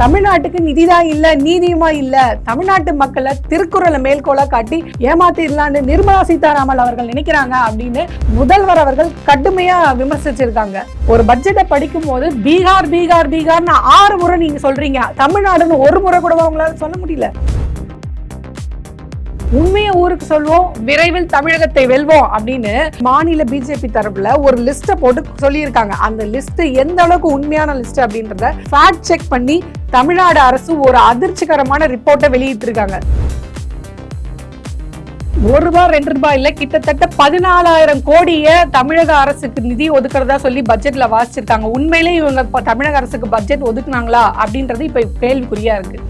தமிழ்நாட்டுக்கு நிதிதான் இல்ல நீதியுமா இல்ல தமிழ்நாட்டு மக்களை திருக்குறளை மேல்கோளா காட்டி ஏமாத்திடலான்னு நிர்மலா சீதாராமன் அவர்கள் நினைக்கிறாங்க அப்படின்னு முதல்வர் அவர்கள் கடுமையா விமர்சிச்சிருக்காங்க. ஒரு பட்ஜெட்டை படிக்கும் போது பீகார் பீகார் பீகார்னு ஆறு முறை நீங்க சொல்றீங்க. தமிழ்நாடுன்னு ஒரு முறை கூட உங்களால சொல்ல முடியல. உண்மையை ஊருக்கு சொல்வோம் விரைவில் தமிழகத்தை வெல்வோம் அப்படின்னு மாநில பிஜேபி தரப்புல ஒரு லிஸ்ட்டை போட்டு சொல்லியிருக்காங்க. அந்த லிஸ்ட் எந்த அளவுக்கு உண்மையான லிஸ்ட் அப்படின்றத ஃபேக்ட் செக் பண்ணி தமிழ்நாடு அரசு ஒரு அதிர்ச்சிகரமான ரிப்போர்ட்டை வெளியிட்டிருக்காங்க. ஒரு ரூபாய் ரெண்டு ரூபாய் இல்ல கிட்டத்தட்ட பதினாலாயிரம் கோடிய தமிழக அரசுக்கு நிதி ஒதுக்குறதா சொல்லி பட்ஜெட்ல வாசிச்சிருக்காங்க. உண்மையிலே இவங்க தமிழக அரசுக்கு பட்ஜெட் ஒதுக்குனாங்களா அப்படின்றது இப்ப கேள்விக்குறியா இருக்கு.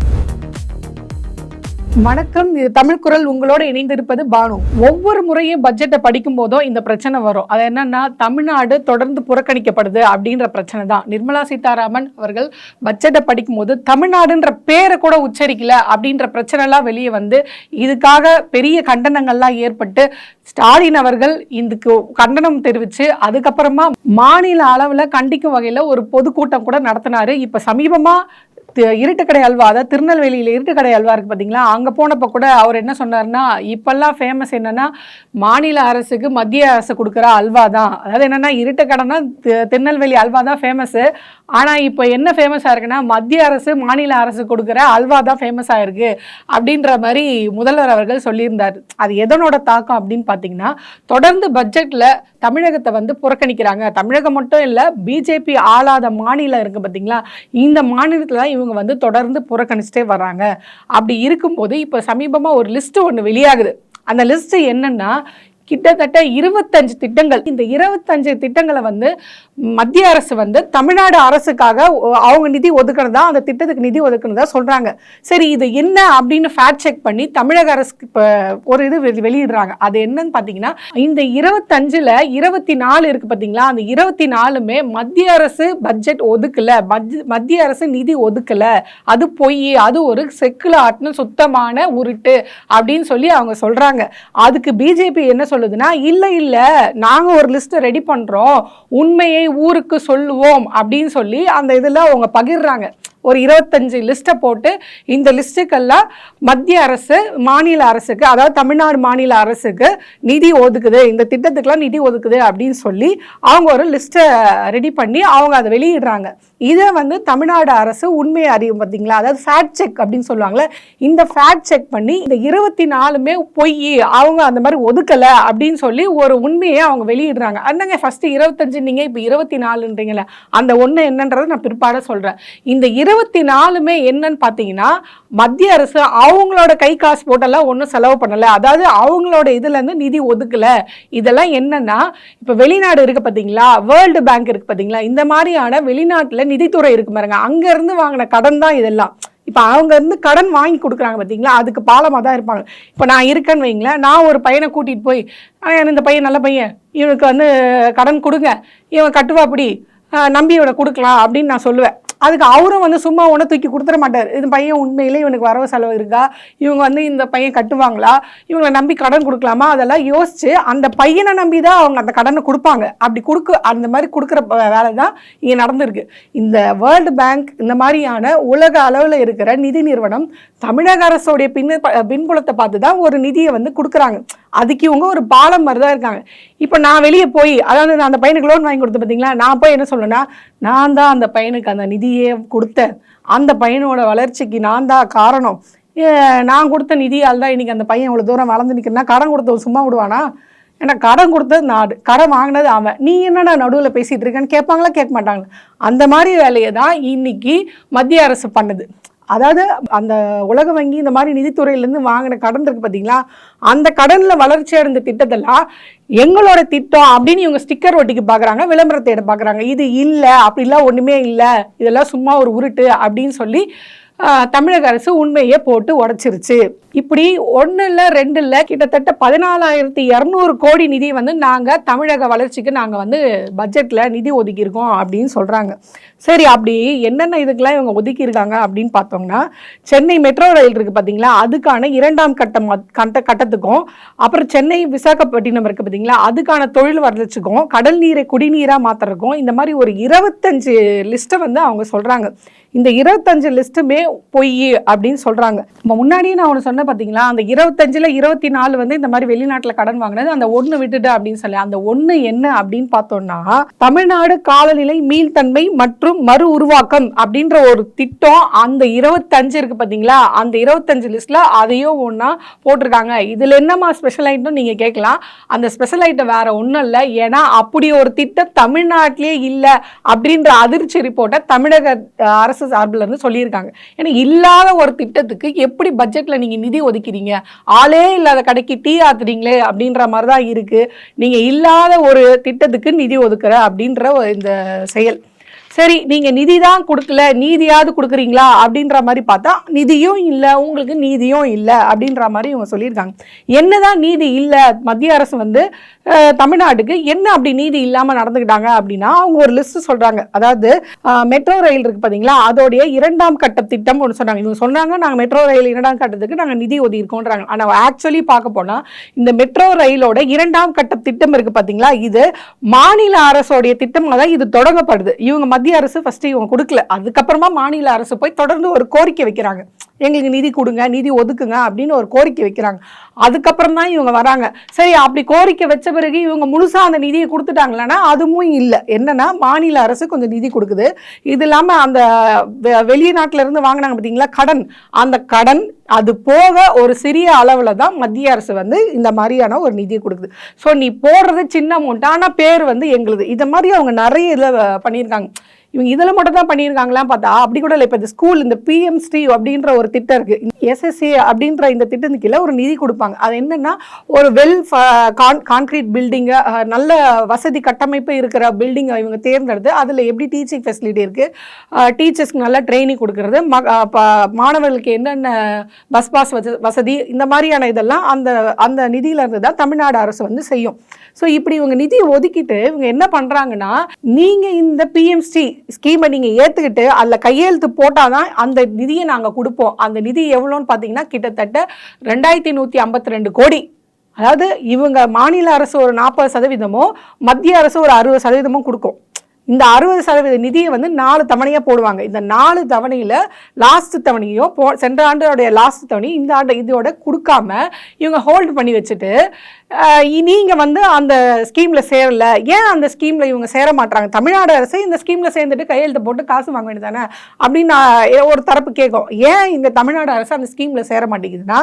வணக்கம். இது தமிழ் குரல். உங்களோட இணைந்திருப்பது பானு. ஒவ்வொரு முறையும் பட்ஜெட்டை படிக்கும் போதும் இந்த பிரச்சனை வரும். அது என்னன்னா தமிழ்நாடு தொடர்ந்து புறக்கணிக்கப்படுது அப்படின்ற பிரச்சனை தான். நிர்மலா சீதாராமன் அவர்கள் பட்ஜெட்டை படிக்கும்போது தமிழ்நாடுன்ற பேரை கூட உச்சரிக்கல அப்படின்ற பிரச்சனைலாம் வெளியே வந்து இதுக்காக பெரிய கண்டனங்கள்லாம் ஏற்பட்டு ஸ்டாலின் அவர்கள் இதுக்கு கண்டனம் தெரிவித்து அதுக்கப்புறமா மாநில அளவில் கண்டிக்கும் வகையில் ஒரு பொதுக்கூட்டம் கூட நடத்தினாரு. இப்போ சமீபமாக இருட்டுக்கடை அல்வா அதாவது திருநெல்வேலியில் இருட்டுக்கடை அல்வா இருக்குது பார்த்தீங்களா அங்கே போனப்போ கூட அவர் என்ன சொன்னார்னா இப்போல்லாம் ஃபேமஸ் என்னென்னா மாநில அரசுக்கு மத்திய அரசு கொடுக்குற அல்வா தான். அதாவது என்னென்னா இருட்டுக்கடைனா திருநெல்வேலி அல்வா தான் ஃபேமஸ்ஸு ஆனால் இப்போ என்ன ஃபேமஸாக இருக்குன்னா மத்திய அரசு மாநில அரசு கொடுக்குற அல்வா தான் ஃபேமஸாக இருக்குது அப்படின்ற மாதிரி முதல்வர் அவர்கள் சொல்லியிருந்தார். அது எதனோட தாக்கம் அப்படின்னு பார்த்தீங்கன்னா தொடர்ந்து பட்ஜெட்டில் தமிழகத்தை வந்து புறக்கணிக்கிறாங்க. தமிழகம் மட்டும் இல்லை பிஜேபி ஆளாத மாநிலம் இருக்குது பார்த்தீங்களா இந்த மாநிலத்தில் தான் இவங்க வந்து தொடர்ந்து புறக்கணிச்சிட்டே வராங்க. அப்படி இருக்கும்போது இப்போ சமீபமாக ஒரு லிஸ்ட்டு ஒன்று வெளியாகுது. அந்த லிஸ்ட்டு என்னென்னா கிட்டத்தட்ட இருபத்தஞ்சு திட்டங்கள். இந்த இருபத்தஞ்சு திட்டங்களை வந்து மத்திய அரசு வந்து தமிழ்நாடு அரசுக்காக ஒ- அவங்க நிதி ஒதுக்கினதா அந்த திட்டத்துக்கு நிதி ஒதுக்கினதா சொல்கிறாங்க சரி இது என்ன அப்படின்னு ஃபேக்ட் செக் பண்ணி தமிழக அரசுக்கு இப்போ ஒரு இது வெளி- வெளியிடுறாங்க. அது என்னன்னு பார்த்தீங்கன்னா இந்த இருபத்தஞ்சில் இருபத்தி நாலு இருக்குது பார்த்தீங்களா அந்த இருபத்தி நாலுமே மத்திய அரசு பட்ஜெட் ஒதுக்கல. மத்திய- மத்திய அரசு நிதி ஒதுக்கல. அது பொய் அது ஒரு செக்குல ஆட்டின சுத்தமான உருட்டு அப்படின்னு சொல்லி அவங்க சொல்கிறாங்க அதுக்கு பிஜேபி என்ன சொல்லுதுன்னா இல்லை இல்லை நாங்கள் ஒரு லிஸ்ட்டை ரெடி பண்ணுறோம் உண்மையை ஊருக்கு சொல்லுவோம் அப்படின்னு சொல்லி அந்த இதில் அவங்க பகிர்றாங்க. ஒரு இருபத்தஞ்சு லிஸ்ட்டை போட்டு இந்த லிஸ்ட்டுக்கெல்லாம் மத்திய அரசு மாநில அரசுக்கு அதாவது தமிழ்நாடு மாநில அரசுக்கு நிதி ஒதுக்குது. இந்த திட்டத்துக்கெல்லாம் நிதி ஒதுக்குது அப்படின்னு சொல்லி அவங்க ஒரு லிஸ்ட்டை ரெடி பண்ணி அவங்க அதை வெளியிடுறாங்க. இதை வந்து தமிழ்நாடு அரசு உண்மையை அறியும் பார்த்தீங்களா? அதாவது ஃபேக்ட் செக் அப்படின்னு சொல்லுவாங்களே இந்த ஃபேக்ட் செக் பண்ணி இந்த இருபத்தி நாலுமே பொய் அவங்க அந்த மாதிரி ஒதுக்கலை அப்படின்னு சொல்லி ஒரு உண்மையை அவங்க வெளியிடுறாங்க. அந்தங்க ஃபஸ்ட்டு இருபத்தஞ்சு நீங்கள் இப்போ இருபத்தி நாலுன்றீங்களே அந்த ஒன்று என்னன்றதை நான் பிற்பாட சொல்கிறேன் இந்த இருபத்தி நாலுமே என்னன்னு பார்த்தீங்கன்னா மத்திய அரசு அவங்களோட கை காசு போட்டெல்லாம் ஒன்றும் செலவு பண்ணலை. அதாவது அவங்களோட இதுலேருந்து நிதி ஒதுக்கலை. இதெல்லாம் என்னன்னா இப்போ வெளிநாடு இருக்கு பார்த்தீங்களா வேர்ல்டு பேங்க் இருக்கு பார்த்தீங்களா இந்த மாதிரியான வெளிநாட்டில் நிதித்துறை இருக்கு பாருங்க. அங்கேருந்து வாங்கின கடன் தான் இதெல்லாம். இப்போ அவங்க இருந்து கடன் வாங்கி கொடுக்குறாங்க பார்த்தீங்களா அதுக்கு பாலமாக தான் இருப்பாங்க. இப்போ நான் இருக்கேன்னு வைங்களேன். நான் ஒரு பையனை கூட்டிகிட்டு போய் ஆனால் இந்த பையன் நல்ல பையன். இவனுக்கு வந்து கடன் கொடுங்க. இவன் கட்டுவா அப்படி நம்பி இவனை கொடுக்கலாம். அப்படின்னு நான் சொல்லுவேன். அதுக்கு அவரும் வந்து சும்மா ஒன்று தூக்கி கொடுத்துட மாட்டார். இது பையன் உண்மையிலே இவனுக்கு வரவு செலவு இருக்கா? இவங்க வந்து இந்த பையன் கட்டுவாங்களா? இவங்களை நம்பி கடன் கொடுக்கலாமா? அதெல்லாம் யோசிச்சு அந்த பையனை நம்பி தான் அவங்க அந்த கடனை கொடுப்பாங்க. அப்படி கொடுக்க அந்த மாதிரி கொடுக்குற வேலை தான் இங்கே நடந்திருக்கு. இந்த வேர்ல்டு பேங்க் இந்த மாதிரியான உலக அளவில் இருக்கிற நிதி நிறுவனம் தமிழக அரசோடைய பின் பின்புலத்தை பார்த்து தான் ஒரு நிதியை வந்து கொடுக்குறாங்க. அதுக்கு இவங்க ஒரு பாலம் மாதிரி தான் இருக்காங்க. இப்போ நான் வெளியே போய் அதாவது நான் அந்த பையனுக்கு லோன் வாங்கி கொடுத்தேன் பார்த்தீங்களா நான் போய் என்ன சொல்லணும்னா நான் தான் அந்த பையனுக்கு அந்த நிதியை கொடுத்தேன். அந்த பையனோட வளர்ச்சிக்கு நான் தான் காரணம். நான் கொடுத்த நிதியால் தான் இன்றைக்கி அந்த பையன் இவ்வளோ தூரம் வளர்ந்து நிற்கிறனா கடன் கொடுத்தவன் சும்மா விடுவானா? ஏன்னா கடன் கொடுத்தது நாடு. கடன் வாங்கினது அவன். நீ என்னடா நடுவில் பேசிகிட்டு இருக்கேன்னு கேட்பாங்களா கேட்க மாட்டாங்களா? அந்த மாதிரி வேலையை தான் இன்னைக்கு மத்திய அரசு பண்ணுது. அதாவது அந்த உலக வங்கி இந்த மாதிரி நிதித்துறையிலேருந்து வாங்கின கடன் இருக்குது பார்த்தீங்களா அந்த கடனில் வளர்ச்சி அடைந்த திட்டத்தெல்லாம் எங்களோட திட்டம் அப்படின்னு இவங்க ஸ்டிக்கர் ஒட்டிக்கு பார்க்குறாங்க விளம்பரத்தை பார்க்குறாங்க இது இல்லை அப்படிலாம் ஒன்றுமே இல்லை. இதெல்லாம் சும்மா ஒரு உருட்டு அப்படின்னு சொல்லி தமிழக அரசு உண்மையை போட்டு உடைச்சிருச்சு. இப்படி ஒன்று இல்லை ரெண்டு இல்லை கிட்டத்தட்ட பதினாலாயிரத்தி இரநூறு கோடி நிதி வந்து நாங்கள் தமிழக வளர்ச்சிக்கு நாங்கள் வந்து பட்ஜெட்டில் நிதி ஒதுக்கியிருக்கோம் அப்படின்னு சொல்கிறாங்க சரி அப்படி என்னென்ன இதுக்கெல்லாம் இவங்க ஒதுக்கியிருக்காங்க அப்படின்னு பார்த்தோம்னா சென்னை மெட்ரோ ரயில் இருக்குது பார்த்தீங்களா அதுக்கான இரண்டாம் கட்டம் கட்ட கட்டத்துக்கும் அப்புறம் சென்னை விசாகப்பட்டினம் இருக்குது பார்த்தீங்களா அதுக்கான தொழில் வளர்ச்சிக்கும் கடல் நீரை குடிநீராக மாற்றுறதுக்கும் இந்த மாதிரி ஒரு இருபத்தஞ்சு லிஸ்ட்டை வந்து அவங்க சொல்கிறாங்க இந்த இருபத்தஞ்சு லிஸ்ட்டுமே பொய் அப்படின்னு சொல்கிறாங்க நம்ம முன்னாடியே நான் ஒன்று சொன்னேன் பார்த்தீங்களா அந்த இருபத்தஞ்சில் இருபத்தி நாலு வந்து இந்த மாதிரி வெளிநாட்டில் கடன் வாங்கினது அந்த ஒன்று விட்டுட்டு அப்படின்னு சொல்லி அந்த ஒன்று என்ன அப்படின்னு பார்த்தோம்னா தமிழ்நாடு காலநிலை மீள்தன்மை மற்றும் மறு உருவாக்கம் அப்படின்ற ஒரு திட்டம் அந்த இருபத்தஞ்சு இருக்குது பார்த்தீங்களா அந்த இருபத்தஞ்சு லிஸ்ட்டில் அதையும் ஒன்றா போட்டிருக்காங்க. இதில் என்னம்மா ஸ்பெஷல் ஐட்டம் நீங்கள் கேட்கலாம். அந்த ஸ்பெஷல் ஐட்டம் வேறு ஒன்றும் இல்லை. ஏன்னா அப்படி ஒரு திட்டம் தமிழ்நாட்டிலே இல்லை அப்படின்ற அதிர்ச்சி ரிப்போர்ட்டை தமிழக அரசு சார்பில் இருந்து சொல்லியிருக்காங்க. ஏன்னா இல்லாத ஒரு திட்டத்துக்கு எப்படி பட்ஜெட்டில் நீங்கள் நிதி ஒதுக்கிறீங்க? ஆளே இல்லாத கடைக்கு டீ ஆத்துறீங்களே அப்படின்ற மாதிரி தான் இருக்குது நீங்கள் இல்லாத ஒரு திட்டத்துக்கு நிதி ஒதுக்குற அப்படின்ற ஒரு இந்த செயல். சரி நீங்கள் நிதி தான் கொடுக்கல நீதியாவது கொடுக்குறீங்களா அப்படின்ற மாதிரி பார்த்தா நிதியும் இல்லை உங்களுக்கு நீதியும் இல்லை அப்படின்ற மாதிரி இவங்க சொல்லியிருக்காங்க. என்னதான் நீதி இல்லை மத்திய அரசு வந்து தமிழ்நாட்டுக்கு என்ன அப்படி நீதி இல்லாமல் நடந்துக்கிட்டாங்க அப்படின்னா அவங்க ஒரு லிஸ்ட் சொல்கிறாங்க அதாவது மெட்ரோ ரயில் இருக்குது பார்த்தீங்களா அதோடைய இரண்டாம் கட்ட திட்டம் ஒன்று சொன்னாங்க இவங்க சொன்னாங்க நாங்கள் மெட்ரோ ரயில் இரண்டாம் கட்டத்துக்கு நாங்கள் நிதி ஒதுக்கியிருக்கோன்றாங்க. ஆனால் ஆக்சுவலி பார்க்க போனால் இந்த மெட்ரோ ரயிலோட இரண்டாம் கட்ட திட்டம் இருக்குது பார்த்தீங்களா இது மாநில அரசோடைய திட்டமாக தான் இது தொடங்கப்படுது. இவங்க மத்திய அரசு ஃபஸ்ட்டு இவங்க கொடுக்கல. அதுக்கப்புறமா மாநில அரசு போய் தொடர்ந்து ஒரு கோரிக்கை வைக்கிறாங்க. எங்களுக்கு நிதி கொடுங்க நிதி ஒதுக்குங்க அப்படின்னு ஒரு கோரிக்கை வைக்கிறாங்க. அதுக்கப்புறம் தான் இவங்க வராங்க. சரி அப்படி கோரிக்கை வச்ச பிறகு இவங்க முழுசாக அந்த நிதியை கொடுத்துட்டாங்களேன்னா அதுவும் இல்லை. என்னென்னா மாநில அரசு கொஞ்சம் நிதி கொடுக்குது. இது இல்லாமல் அந்த வெ- வாங்கினாங்க பார்த்தீங்களா கடன். அந்த கடன் அது போக ஒரு சிறிய அளவில் தான் மத்திய அரசு வந்து இந்த மாதிரியான ஒரு நிதியை கொடுக்குது. ஸோ நீ போடுறது சின்ன அமௌண்ட் ஆனால் பேர் வந்து எங்களுது. இதை மாதிரி அவங்க நிறைய இதில் பண்ணியிருக்காங்க. இவங்க இதில் மட்டும் தான் பண்ணியிருக்காங்களான்னு பார்த்தா அப்படி கூட இல்லை. இப்போ இந்த ஸ்கூல் இந்த பிஎம் ஸ்ரீ அப்படின்ற ஒரு திட்டம் இருக்குது எஸ்எஸ்சி அப்படின்ற இந்த திட்டத்தின் கீழே ஒரு நிதி கொடுப்பாங்க. அது என்னன்னா ஒரு வெல் கான்கிரீட் பில்டிங்கை நல்ல வசதி கட்டமைப்பு இருக்கிற பில்டிங்கை இவங்க தேர்ந்தெடுத்து அதில் எப்படி டீச்சிங் ஃபெசிலிட்டி இருக்குது டீச்சர்ஸ்க்கு நல்லா ட்ரைனிங் கொடுக்கறது ம மாணவர்களுக்கு என்னென்ன பஸ் பாஸ் வசதி இந்த மாதிரியான இதெல்லாம் அந்த அந்த நிதியிலேருந்து தான் தமிழ்நாடு அரசு வந்து செய்யும். ஸோ இப்படி இவங்க நிதி ஒதுக்கிட்டு இவங்க என்ன பண்ணுறாங்கன்னா நீங்கள் இந்த பிஎம்சி ஸ்கீமை நீங்கள் ஏற்றுக்கிட்டு அதில் கையெழுத்து போட்டால் தான் அந்த நிதியை நாங்கள் கொடுப்போம். அந்த நிதி எவ்வளோ செலவுன்னு பார்த்தீங்கன்னா கிட்டத்தட்ட ரெண்டாயிரத்தி நூற்றி ஐம்பத்தி ரெண்டு கோடி. அதாவது இவங்க மாநில அரசு ஒரு நாற்பது சதவீதமும் மத்திய அரசு ஒரு அறுபது சதவீதமும் கொடுக்கும். இந்த அறுபது சதவீத நிதியை வந்து நாலு தவணையாக போடுவாங்க. இந்த நாலு தவணையில் லாஸ்ட் தவணையும் போ சென்ற ஆண்டோடைய லாஸ்ட் தவணையும் இந்த ஆண்டு இதோட கொடுக்காம இவங்க ஹோல்டு பண்ணி வச்சுட்டு நீங்கள் வந்து அந்த ஸ்கீமில் சேரல. ஏன் அந்த ஸ்கீமில் இவங்க சேர மாட்டாங்க தமிழ்நாடு அரசு இந்த ஸ்கீமில் சேர்ந்துட்டு கையெழுத்து போட்டு காசு வாங்க வேண்டியதானே அப்படின்னு நான் ஒரு தரப்பு கேட்கும். ஏன் இந்த தமிழ்நாடு அரசு அந்த ஸ்கீமில் சேர மாட்டேங்குதுன்னா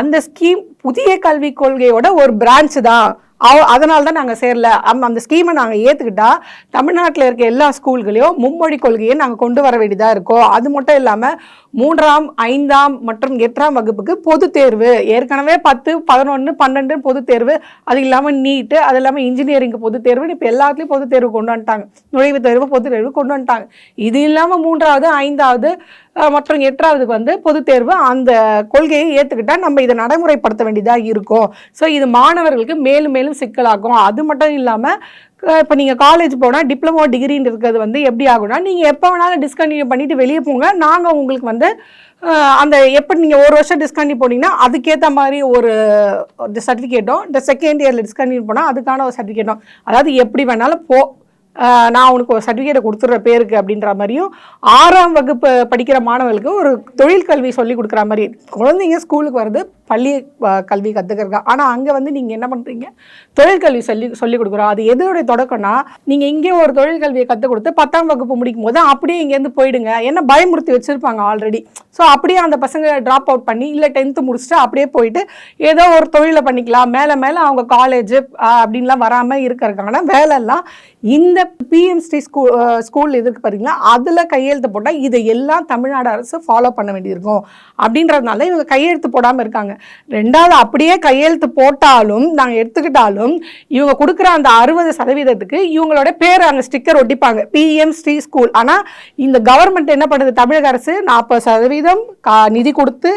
அந்த ஸ்கீம் புதிய கல்விக் கொள்கையோட ஒரு பிரான்ச்சு தான். அவ அதனால தான் நாங்கள் சேரல. அந்த அந்த ஸ்கீமை நாங்கள் ஏற்றுக்கிட்டா தமிழ்நாட்டில் இருக்க எல்லா ஸ்கூல்களையும் மும்மொழி கொள்கையை நாங்கள் கொண்டு வர வேண்டியதாக இருக்கோம் அது மட்டும் இல்லாமல் மூன்றாம் ஐந்தாம் மற்றும் எட்டாம் வகுப்புக்கு பொது தேர்வு. ஏற்கனவே பத்து பதினொன்று பன்னெண்டு பொது தேர்வு. அது இல்லாமல் நீட்டு அது இல்லாமல் இன்ஜினியரிங் பொது தேர்வு இப்போ எல்லாத்துலேயும் பொது தேர்வு கொண்டு வந்துட்டாங்க. நுழைவுத் தேர்வு பொது தேர்வு கொண்டு வந்துட்டாங்க. இது இல்லாமல் மூன்றாவது ஐந்தாவது மற்றும் எட்டாவதுக்கு வந்து பொது தேர்வு அந்த கொள்கையை ஏற்றுக்கிட்டால் நம்ம இதை நடைமுறைப்படுத்த வேண்டியதாக இருக்கும். ஸோ இது மாணவர்களுக்கு மேலும் மேலும் சிக்கலாகும். அது மட்டும் இல்லாமல் இப்போ நீங்கள் காலேஜ் போனால் டிப்ளமோ டிகிரின்னு இருக்கிறது வந்து எப்படி ஆகும்னா நீங்கள் எப்போ வேணாலும் டிஸ்கண்டினியூ பண்ணிட்டு வெளியே போங்க. நாங்கள் உங்களுக்கு வந்து அந்த எப்படி நீங்கள் ஒரு வருஷம் டிஸ்கண்டினியூ போனீங்கன்னா அதுக்கேற்ற மாதிரி ஒரு சர்டிஃபிகேட்டும் இந்த செகண்ட் இயரில் டிஸ்கண்டினியூ போனால் அதுக்கான ஒரு சர்டிஃபிகேட்டும் அதாவது எப்படி வேணாலும் போ நான் உனக்கு ஒரு சர்டிஃபிகேட்டை கொடுத்துட்ற பேருக்கு அப்படின்ற மாதிரியும் ஆறாம் வகுப்பு படிக்கிற மாணவர்களுக்கு ஒரு தொழில் கல்வி சொல்லி கொடுக்குற மாதிரி. குழந்தைங்க ஸ்கூலுக்கு வருது பள்ளி கல்வி கற்றுக்கிறங்க ஆனால் அங்கே வந்து நீங்கள் என்ன பண்ணுறீங்க தொழிற்கல்வி சொல்லி சொல்லிக் கொடுக்குறோம். அது எதோடைய தொடக்கம்னா நீங்கள் இங்கே ஒரு தொழிற்கல்வியை கற்றுக் கொடுத்து பத்தாம் வகுப்பு முடிக்கும் போது அப்படியே இங்கேருந்து போயிடுங்க. ஏன்னா பயமுறுத்தி வச்சுருப்பாங்க ஆல்ரெடி ஸோ அப்படியே அந்த பசங்க ட்ராப் அவுட் பண்ணி இல்லை டென்த்து முடிச்சுட்டு அப்படியே போயிட்டு ஏதோ ஒரு தொழிலை பண்ணிக்கலாம். மேலே மேலே அவங்க காலேஜ் அப்படின்லாம் வராமல் இருக்கிறதுக்கான வேலைலாம் இந்த பிஎம்ஸ்டி ஸ்கூல் ஸ்கூல் எதுக்கு பார்த்தீங்களா அதில் கையெழுத்து போட்டால் இதை எல்லாம் தமிழ்நாடு அரசு ஃபாலோ பண்ண வேண்டியிருக்கும். அப்படின்றதுனால இவங்க கையெழுத்து போடாமல் இருக்காங்க. ரெண்டாவது அப்படியே கையெழுத்து போட்டாலும் நாங்கள் எடுத்துக்கிட்டாலும் இவங்க கொடுக்குற அந்த அறுபது சதவீதத்துக்கு இவங்களோட பேர் அங்கே ஸ்டிக்கர் ஒட்டிப்பாங்க. பிஎம் ஸ்ரீ ஸ்கூல் ஆனால் இந்த கவர்மெண்ட் என்ன பண்ணுது? தமிழக அரசு நாற்பது சதவீதம் கா நிதி கொடுத்து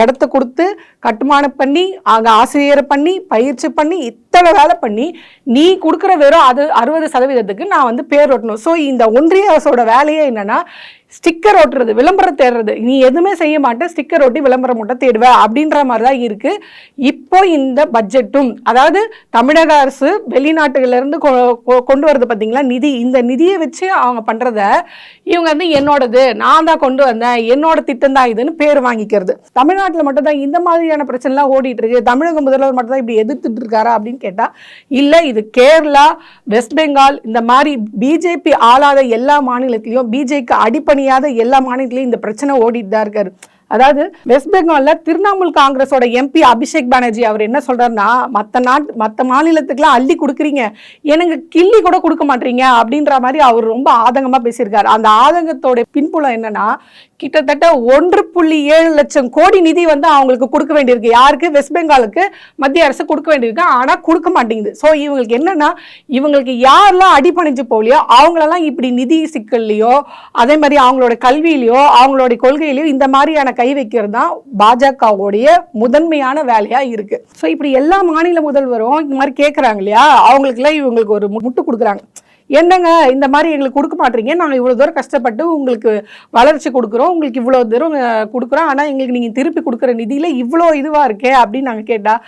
இடத்த கொடுத்து கட்டுமானம் பண்ணி அங்கே ஆசிரியரை பண்ணி பயிற்சி பண்ணி இத்தனை வேலை பண்ணி நீ கொடுக்குற வெறும் அது அறுபது சதவீதத்துக்கு நான் வந்து பேர் ஒட்டணும். ஸோ இந்த ஒன்றிய அரசோட வேலையே என்னென்னா ஸ்டிக்கர் ஓட்டுறது விளம்பரம் தேடுறது. நீ எதுவுமே செய்ய மாட்டேன் ஸ்டிக்கர் ஓட்டி விளம்பரம் மட்டும் தேடுவ அப்படின்ற மாதிரி தான் இருக்கு. இப்போ இந்த பட்ஜெட்டும் அதாவது தமிழக அரசு வெளிநாட்டுகள்ல இருந்து கொ- கொ- கொண்டு வரது பார்த்தீங்களா நிதி இந்த நிதியை வச்சு அவங்க பண்ணுறத இவங்க வந்து என்னோடது நான் தான் கொண்டு வந்தேன் என்னோட திட்டம் தான் இதுன்னு பேர் வாங்கிக்கிறது. தமிழ்நாட்டில் மட்டும் தான் இந்த மாதிரியான பிரச்சனைலாம் ஓடிட்டு இருக்கு தமிழக முதல்வர் மட்டும் தான் இப்படி எதிர்த்துட்டு இருக்காரா அப்படின்னு கேட்டால் இல்லை இது கேரளா வெஸ்ட் பெங்கால் இந்த மாதிரி பிஜேபி ஆளாத எல்லா மாநிலத்திலையும் பிஜேபிக்கு முடியாத எல்லா மாநிலத்திலையும் இந்த பிரச்சனை ஓடிட்டு தான் இருக்காரு. அதாவது வெஸ்ட் பெங்கால்ல திரிணாமுல் காங்கிரஸோட எம்பி அபிஷேக் பானர்ஜி அவர் என்ன சொல்றாருன்னா மற்ற நாட்டு மற்ற மாநிலத்துக்குலாம் அள்ளி கொடுக்குறீங்க. எனக்கு கிள்ளி கூட கொடுக்க மாட்டீங்க. அப்படின்ற மாதிரி அவர் ரொம்ப ஆதங்கமா பேசியிருக்காரு. அந்த ஆதங்கத்தோட பின்புலம் என்னன்னா கிட்டத்தட்ட ஒன்று புள்ளி ஏழு லட்சம் கோடி நிதி வந்து அவங்களுக்கு கொடுக்க வேண்டியிருக்கு. யாருக்கு? வெஸ்ட் பெங்காலுக்கு மத்திய அரசு கொடுக்க வேண்டியிருக்கு. ஆனால் கொடுக்க மாட்டேங்குது. ஸோ இவங்களுக்கு என்னன்னா இவங்களுக்கு யாரெல்லாம் அடிபணிஞ்சு போகலையோ அவங்களெல்லாம் இப்படி நிதி சிக்கல்லையோ அதே மாதிரி அவங்களோட கல்வியிலையோ அவங்களோட கொள்கையிலையோ இந்த மாதிரியான கை வைக்கிறது தான் பாஜகவுடைய முதன்மையான வேலையாக இருக்கு. ஸோ இப்படி எல்லா மாநில முதல்வரும் இந்த மாதிரி கேட்குறாங்க இல்லையா? அவங்களுக்குலாம் இவங்களுக்கு ஒரு முட்டு கொடுக்குறாங்க. என்னங்க இந்த மாதிரி எங்களுக்கு கொடுக்க மாட்டீங்க? நாங்கள் இவ்வளோ தூரம் கஷ்டப்பட்டு உங்களுக்கு வளர்ச்சி கொடுக்குறோம். உங்களுக்கு இவ்வளோ தூரம் கொடுக்குறோம். ஆனால் எங்களுக்கு நீங்கள் திருப்பி கொடுக்குற நிதியில் இவ்வளோ இதுவாக இருக்கே அப்படின்னு நாங்கள் கேட்டால்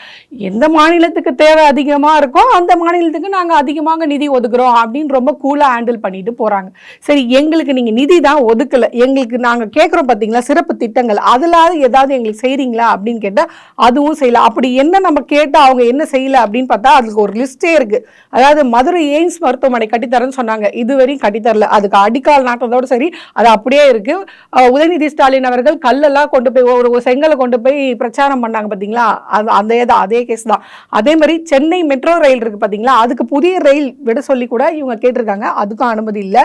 எந்த மாநிலத்துக்கு தேவை அதிகமாக இருக்கோ அந்த மாநிலத்துக்கு நாங்கள் அதிகமாக நிதி ஒதுக்குறோம் அப்படின்னு ரொம்ப கூலாக ஹேண்டில் பண்ணிட்டு போகிறாங்க சரி எங்களுக்கு நீங்கள் நிதி தான் ஒதுக்கலை. எங்களுக்கு நாங்கள் கேட்குறோம் பார்த்தீங்களா சிறப்பு திட்டங்கள். அதில் ஏதாவது எங்களுக்கு செய்கிறீங்களா அப்படின்னு கேட்டால் அதுவும் செய்யலை. அப்படி என்ன நம்ம கேட்டால் அவங்க என்ன செய்யலை அப்படின்னு பார்த்தா அதுக்கு ஒரு லிஸ்ட்டே இருக்குது அதாவது மதுரை எய்ம்ஸ் மருத்துவமனை கட்டி கட்டித்தரேன்னு சொன்னாங்க. இதுவரையும் கட்டித்தரல. அதுக்கு அடிக்கால் நாட்டத்தோட சரி அது அப்படியே இருக்கு. உதயநிதி ஸ்டாலின் அவர்கள் கல்லெல்லாம் கொண்டு போய் ஒரு ஒரு செங்கலை கொண்டு போய் பிரச்சாரம் பண்ணாங்க பார்த்தீங்களா அது அதே தான் அதே கேஸ் தான். அதே மாதிரி சென்னை மெட்ரோ ரயில் இருக்கு பார்த்தீங்களா அதுக்கு புதிய ரயில் விட சொல்லி கூட இவங்க கேட்டிருக்காங்க. அதுக்கும் அனுமதி இல்லை.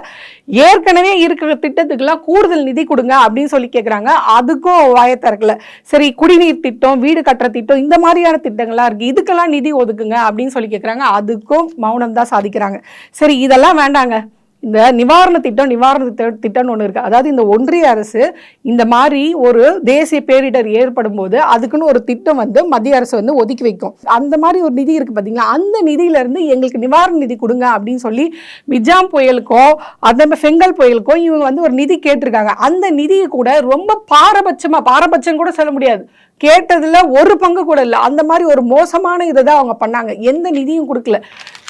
ஏற்கனவே இருக்கிற திட்டத்துக்கெல்லாம் கூடுதல் நிதி கொடுங்க அப்படின்னு சொல்லி கேட்குறாங்க அதுக்கும் வாயை திறக்கல. சரி குடிநீர் திட்டம் வீடு கட்டுற திட்டம் இந்த மாதிரியான திட்டங்கள்லாம் இருக்குது இதுக்கெல்லாம் நிதி ஒதுக்குங்க அப்படின்னு சொல்லி கேட்குறாங்க அதுக்கும் மௌனம் தான் சாதிக்கிறாங்க. சரி இதெல்லாம் வேண்டாங்க. இந்த நிவாரண திட்டம் நிவாரண திட்ட- திட்டம்னு ஒன்று இருக்குது அதாவது இந்த ஒன்றிய அரசு இந்த மாதிரி ஒரு தேசிய பேரிடர் ஏற்படும் போது அதுக்குன்னு ஒரு திட்டம் வந்து மத்திய அரசு வந்து ஒதுக்கி வைக்கும். அந்த மாதிரி ஒரு நிதி இருக்குது பார்த்தீங்களா அந்த நிதியிலேருந்து எங்களுக்கு நிவாரண நிதி கொடுங்க அப்படின்னு சொல்லி மிஜாம் புயலுக்கோ அதே மாதிரி செங்கல் புயலுக்கோ இவங்க வந்து ஒரு நிதி கேட்டிருக்காங்க. அந்த நிதியை கூட ரொம்ப பாரபட்சமாக பாரபட்சம் கூட சொல்ல முடியாது. கேட்டதில் ஒரு பங்கு கூட இல்லை. அந்த மாதிரி ஒரு மோசமான இதை தான் அவங்க பண்ணாங்க. எந்த நிதியும் கொடுக்கல.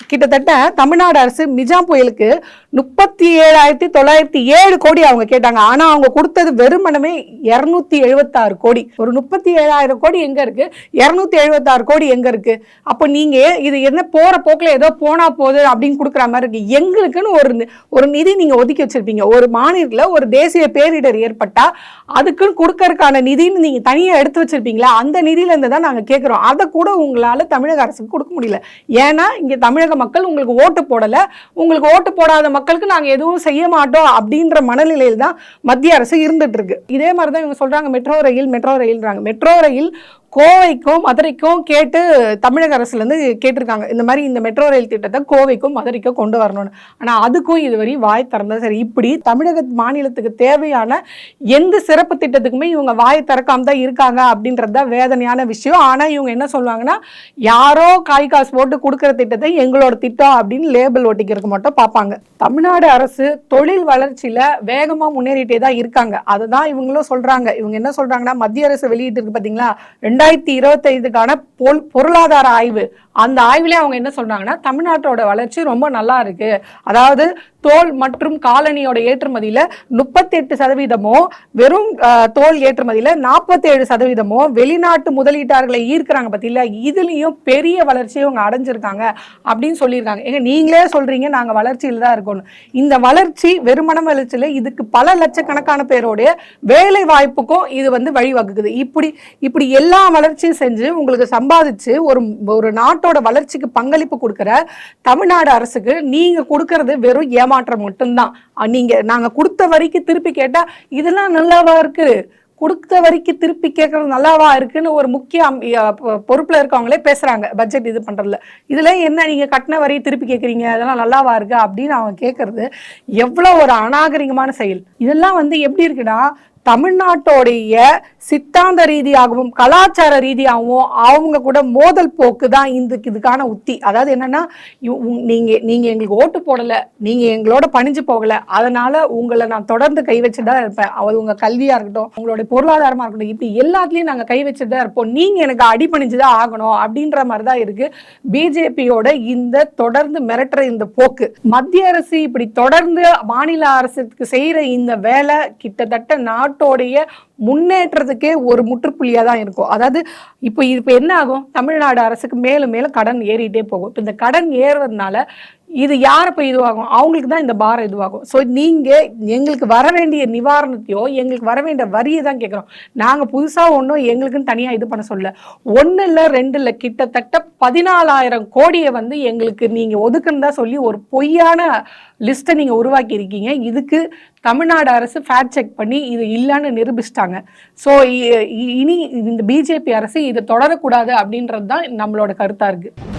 கிட்டத்தட்ட தமிழ்நாடு அரசு மிஜாம் புயலுக்கு முப்பத்தி ஏழாயிரத்தி தொள்ளாயிரத்தி ஏழு கோடி அவங்க கேட்டாங்க. ஆனா அவங்க கொடுத்தது வெறுமனமே இருநூத்தி எழுபத்தாறு கோடி. ஒரு முப்பத்தி ஏழாயிரம் கோடி எங்க இருக்கு? இருநூத்தி எழுபத்தாறு கோடி எங்க இருக்கு? அப்போ நீங்க இது என்ன போற போக்குல ஏதோ போனா போகுது அப்படின்னு கொடுக்குற மாதிரி இருக்கு. எங்களுக்குன்னு ஒரு நி- ஒரு நிதி நீங்க ஒதுக்கி வச்சிருப்பீங்க. ஒரு மாநிலத்தில் ஒரு தேசிய பேரிடர் ஏற்பட்டா அதுக்குன்னு கொடுக்கறதுக்கான நிதின்னு நீங்க தனியா எடுத்து வச்சிருப்பீங்களா? அந்த நிதியில இருந்து தான் நாங்க கேட்கிறோம் அதை கூட உங்களால தமிழக அரசுக்கு கொடுக்க முடியல. ஏன்னா இங்க தமிழக மக்கள் உங்களுக்கு ஓட்டு போடல. உங்களுக்கு ஓட்டு போடாத மக்களுக்கு நாங்க எதுவும் செய்ய மாட்டோம் அப்படின்ற மனநிலையில் தான் மத்திய அரசு இருந்துட்டு இருக்கு. இதே மாதிரி தான் இவங்க சொல்றாங்க மெட்ரோ ரயில் மெட்ரோ ரயில்ன்றாங்க மெட்ரோ ரயில் கோவைக்கும் மதுரைக்கும் கேட்டு தமிழக அரசுலேருந்து கேட்டிருக்காங்க. இந்த மாதிரி இந்த மெட்ரோ ரயில் திட்டத்தை கோவைக்கும் மதுரைக்கும் கொண்டு வரணும்னு. ஆனால் அதுக்கும் இதுவரை வாய் திறந்தா சரி. இப்படி தமிழக மாநிலத்துக்கு தேவையான எந்த சிறப்பு திட்டத்துக்குமே இவங்க வாய் திறக்காம தான் இருக்காங்க அப்படின்றது தான் வேதனையான விஷயம். ஆனால் இவங்க என்ன சொல்லுவாங்கன்னா யாரோ காய் காசு போட்டு கொடுக்குற திட்டத்தை எங்களோட திட்டம் அப்படின்னு லேபிள் ஒட்டிக்கிறதுக்கு மட்டும் பார்ப்பாங்க. தமிழ்நாடு அரசு தொழில் வளர்ச்சியில் வேகமாக முன்னேறிட்டே தான் இருக்காங்க. அதுதான் இவங்களும் சொல்கிறாங்க இவங்க என்ன சொல்கிறாங்கன்னா மத்திய அரசு வெளியிட்டு இருக்கு ரெண்டு ரெண்டாயிரத்தி இருபத்தைந்துக்கான பொல் பொருளாதார ஆய்வு. அந்த ஆய்விலே அவங்க என்ன சொல்றாங்கன்னா தமிழ்நாட்டோட வளர்ச்சி ரொம்ப நல்லா இருக்கு. அதாவது தோல் மற்றும் காலனியோட ஏற்றுமதியில முப்பத்தெட்டு சதவீதமோ வெறும் தோல் ஏற்றுமதியில நாற்பத்தேழு சதவீதமோ வெளிநாட்டு முதலீட்டாளர்களை ஈர்க்கிறாங்க பத்தியில இதுலயும் பெரிய வளர்ச்சியை அவங்க அடைஞ்சிருக்காங்க அப்படின்னு சொல்லியிருக்காங்க. ஏங்க நீங்களே சொல்றீங்க நாங்க வளர்ச்சியில் தான் இருக்கணும் இந்த வளர்ச்சி வெறுமன வளர்ச்சியில இதுக்கு பல லட்சக்கணக்கான பேரோடைய வேலை வாய்ப்புக்கும் இது வந்து வழிவகுக்குது. இப்படி இப்படி எல்லா வளர்ச்சியும் செஞ்சு உங்களுக்கு சம்பாதிச்சு ஒரு ஒரு நாட்டோட வளர்ச்சிக்கு பங்களிப்பு கொடுக்குற தமிழ்நாடு அரசுக்கு நீங்க கொடுக்கறது வெறும் ஏமாற்றம் மட்டும்தான். நீங்கள் நீங்க நாங்க கொடுத்த வரைக்கும் திருப்பி கேட்டா இதெல்லாம் நல்லாவா இருக்கு? கொடுத்த வரைக்கும் திருப்பி கேட்கறது நல்லாவா இருக்குன்னு ஒரு முக்கிய அம்- பொறுப்புல இருக்கவங்களே பேசுறாங்க. பட்ஜெட் இது பண்றதுல. இதுல என்ன நீங்க கட்டின வரி திருப்பி கேட்குறீங்க? அதெல்லாம் நல்லாவா இருக்கு? அப்படின்னு அவங்க கேட்கறது எவ்வளவு ஒரு அநாகரிகமான செயல். இதெல்லாம் வந்து எப்படி இருக்குன்னா தமிழ்நாட்டோடைய சித்தாந்த ரீதியாகவும் கலாச்சார ரீதியாகவும் அவங்க கூட மோதல் போக்கு தான் இந்த இதுக்கான உத்தி. அதாவது என்னன்னா இவ்- உங்- நீங்க நீங்க எங்களுக்கு ஓட்டு போடல நீங்க எங்களோட பணிஞ்சு போகல அதனால உங்களை நான் தொடர்ந்து கை வச்சுதான் தான் இருப்பேன். அது உங்க கல்வியா இருக்கட்டும் உங்களுடைய பொருளாதாரமா இருக்கட்டும் இப்படி எல்லாத்துலயும் நாங்க கை வச்சுதான் தான் இருப்போம். நீங்க எனக்கு அடிபணிஞ்சுதான் ஆகணும் அப்படின்ற மாதிரி தான் இருக்கு பிஜேபியோட இந்த தொடர்ந்து மிரட்டுற இந்த போக்கு. மத்திய அரசு இப்படி தொடர்ந்து மாநில அரசுக்கு செய்யற இந்த வேலை கிட்டத்தட்ட நாட்டோடைய முன்னேற்றத்துக்கு ஒரு முற்றுப்புள்ளியாக தான் இருக்கும். அதாவது இப்போ இப்போ என்ன ஆகும்? தமிழ்நாடு அரசுக்கு மேலும் மேலும் கடன் ஏறிட்டே போகும். இப்போ இந்த கடன் ஏறுறதுனால இது யார் இப்போ இதுவாகும்? அவங்களுக்கு தான் இந்த பாரம் இதுவாகும். ஸோ நீங்கள் எங்களுக்கு வர வேண்டிய நிவாரணத்தையோ எங்களுக்கு வர வேண்டிய வரியை தான் கேட்குறோம். நாங்கள் புதுசாக ஒன்றும் எங்களுக்குன்னு தனியாக இது பண்ண சொல்ல ஒன்று இல்லை ரெண்டு இல்லை கிட்டத்தட்ட பதினாலாயிரம் கோடியை வந்து எங்களுக்கு நீங்கள் ஒதுக்குன்னு தான் சொல்லி ஒரு பொய்யான லிஸ்ட்டை நீங்கள் உருவாக்கி இருக்கீங்க இதுக்கு தமிழ்நாடு அரசு ஃபேக்ட் செக் பண்ணி இது இல்லைன்னு நிரூபிச்சிட்டாங்க. ஸோ இனி இந்த பிஜேபி அரசு இதை தொடரக்கூடாது அப்படின்றது தான் நம்மளோட கருத்தாக இருக்குது